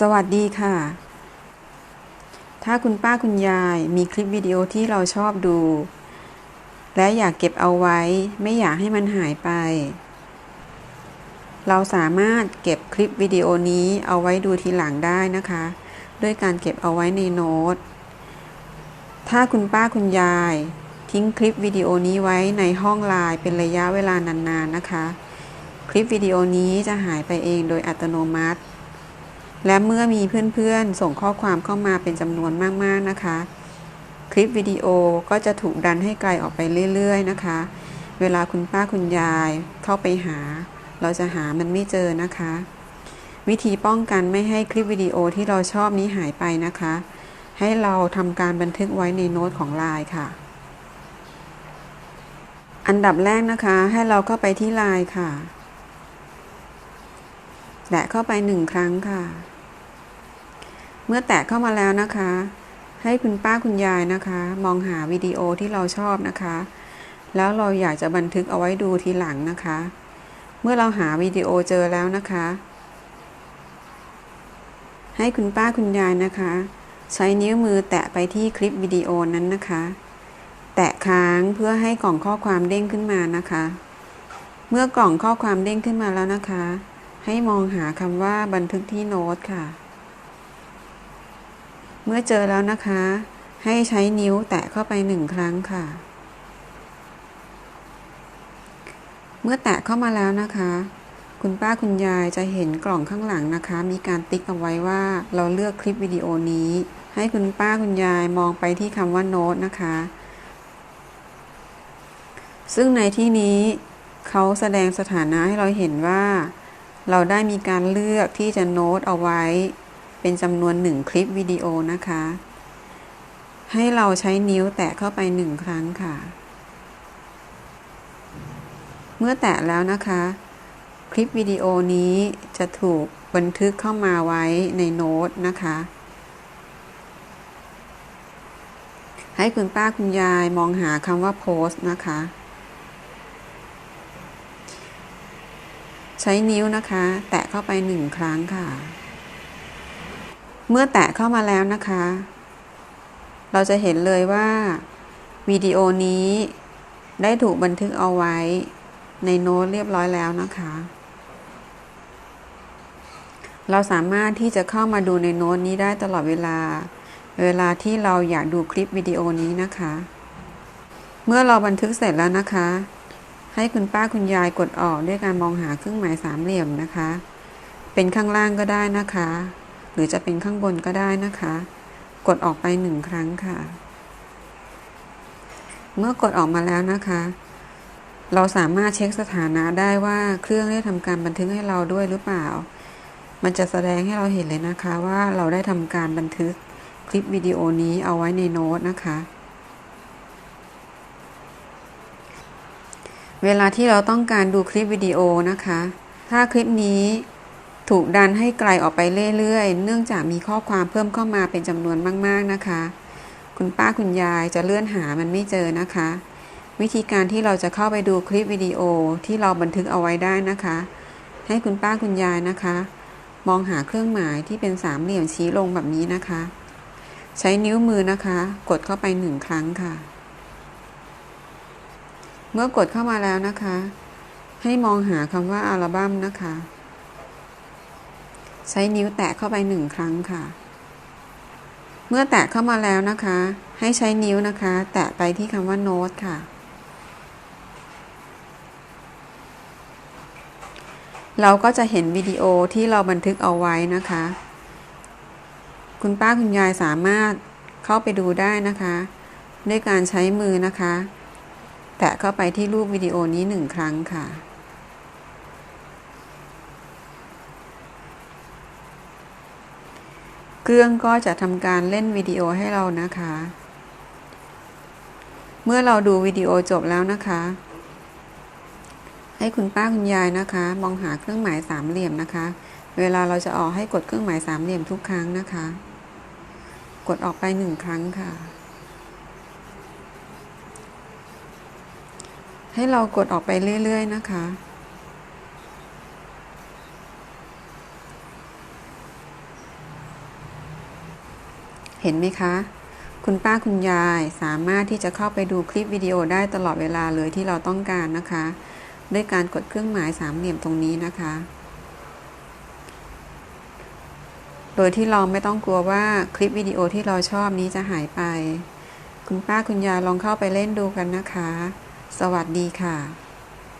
สวัสดีค่ะ ถ้าคุณป้าคุณยายมีคลิปวิดีโอที่เราชอบดู และอยากเก็บเอาไว้ ไม่อยากให้มันหายไป เราสามารถเก็บคลิปวิดีโอนี้เอาไว้ดูทีหลังได้นะคะ ด้วยการเก็บเอาไว้ในโน้ต ถ้าคุณป้าคุณยายทิ้งคลิปวิดีโอนี้ไว้ในห้องไลน์เป็นระยะเวลานานๆนะคะ คลิปวิดีโอนี้จะหายไปเองโดยอัตโนมัติ และเมื่อมีเพื่อนๆ ส่งข้อความเข้ามาเป็นจำนวนมากๆนะคะ คลิปวิดีโอก็จะถูกดันให้ไกลออกไปเรื่อยๆนะคะ เวลาคุณป้าคุณยายเข้าไปหา เราจะหามันไม่เจอนะคะ วิธีป้องกันไม่ให้คลิปวิดีโอที่เราชอบนี้หายไปนะคะ ให้เราทำการบันทึกไว้ในโน้ตของไลน์ค่ะ อันดับแรกนะคะ ให้เราเข้าไปที่ไลน์ค่ะแตะเข้าไปหนึ่งครั้งค่ะ เมื่อแตะเข้ามาแล้วนะคะ ให้คุณป้าคุณยายนะคะ มองหาวิดีโอที่เราชอบนะคะ แล้วเราอยากจะบันทึกเอาไว้ดูทีหลังนะคะ เมื่อเราหาวิดีโอเจอแล้วนะคะ ให้คุณป้าคุณยายนะคะ ใช้นิ้วมือแตะไปที่คลิปวิดีโอนั้นนะคะ แตะค้างเพื่อให้กล่องข้อความเด้งขึ้นมานะคะ เมื่อกล่องข้อความเด้งขึ้นมาแล้วนะคะ ให้มองหาคำว่าบันทึกที่โน้ตค่ะ เมื่อเจอแล้วนะคะ ให้ใช้นิ้วแตะเข้าไปหนึ่งครั้งค่ะ เมื่อแตะเข้ามาแล้วนะคะ คุณป้าคุณยายจะเห็นกล่องข้างหลังนะคะ มีการติ๊กเอาไว้ว่าเราเลือกคลิปวิดีโอนี้ ให้คุณป้าคุณยายมองไปที่คำว่าโน้ตนะคะ ซึ่งในที่นี้เขาแสดงสถานะให้เราเห็นว่า เราได้มีการเลือกที่จะโน้ตเอาไว้ เป็นจำนวนหนึ่งคลิปวิดีโอนะคะ ให้เราใช้นิ้วแตะเข้าไปหนึ่งครั้งค่ะ เมื่อแตะแล้วนะคะ คลิปวิดีโอนี้จะถูกบันทึกเข้ามาไว้ในโน้ตนะคะ ให้คุณป้าคุณยายมองหาคำว่าโพสต์นะคะใช้นิ้วนะคะ แตะเข้าไปหนึ่งครั้งค่ะ เมื่อแตะเข้ามาแล้วนะคะ เราจะเห็นเลยว่าวิดีโอนี้ได้ถูกบันทึกเอาไว้ในโน้ตเรียบร้อยแล้วนะคะ เราสามารถที่จะเข้ามาดูในโน้ตนี้ได้ตลอดเวลา เวลาที่เราอยากดูคลิปวิดีโอนี้นะคะ เมื่อเราบันทึกเสร็จแล้วนะคะ ให้คุณป้าคุณยายกดออกด้วยการมองหาเครื่องหมายสามเหลี่ยมนะคะ เป็นข้างล่างก็ได้นะคะ หรือจะเป็นข้างบนก็ได้นะคะ กดออกไปหนึ่งครั้งค่ะ เมื่อกดออกมาแล้วนะคะ เราสามารถเช็คสถานะได้ว่าเครื่องได้ทำการบันทึกให้เราด้วยหรือเปล่า มันจะแสดงให้เราเห็นเลยนะคะว่าเราได้ทำการบันทึกคลิปวิดีโอนี้เอาไว้ในโน้ตนะคะเวลาที่เราต้องการดูคลิปวิดีโอนะคะ ถ้าคลิปนี้ ถูกดันให้ไกลออกไปเรื่อยๆ เนื่องจากมีข้อความเพิ่มเข้ามาเป็นจำนวนมากๆนะคะ คุณป้าคุณยายจะเลื่อนหามันไม่เจอนะคะ วิธีการที่เราจะเข้าไปดูคลิปวิดีโอที่เราบันทึกเอาไว้ได้นะคะ ให้คุณป้าคุณยายนะคะ มองหาเครื่องหมายที่เป็นสามเหลี่ยมชี้ลงแบบนี้นะคะ ใช้นิ้วมือนะคะ กดเข้าไปหนึ่งครั้งค่ะ เมื่อกดเข้ามาแล้วนะคะ ให้มองหาคำว่าอัลบั้มนะคะ ใช้นิ้วแตะเข้าไปหนึ่งครั้งค่ะ เมื่อแตะเข้ามาแล้วนะคะ ให้ใช้นิ้วนะคะ แตะไปที่คำว่าโน้ตค่ะ เราก็จะเห็นวิดีโอที่เราบันทึกเอาไว้นะคะ คุณป้าคุณยายสามารถเข้าไปดูได้นะคะ ด้วยการใช้มือนะคะ แตะเข้าไปที่รูปวิดีโอนี้หนึ่งครั้งค่ะ เครื่องก็จะทำการเล่นวิดีโอให้เรานะคะ เมื่อเราดูวิดีโอจบแล้วนะคะ ให้คุณป้าคุณยายนะคะ มองหาเครื่องหมายสามเหลี่ยมนะคะ เวลาเราจะออกให้กดเครื่องหมายสามเหลี่ยมทุกครั้งนะคะ กดออกไปหนึ่งครั้งค่ะ ให้เรากดออกไปเรื่อย ๆ นะคะ เห็นไหมคะ คุณป้าคุณยายสามารถที่จะเข้าไปดูคลิปวิดีโอได้ตลอดเวลาเลยที่เราต้องการนะคะ ด้วยการกดเครื่องหมายสามเหลี่ยมตรงนี้นะคะ โดยที่เราไม่ต้องกลัวว่าคลิปวิดีโอที่เราชอบนี้จะหายไป คุณป้าคุณยายลองเข้าไปเล่นดูกันนะคะ สวัสดีค่ะ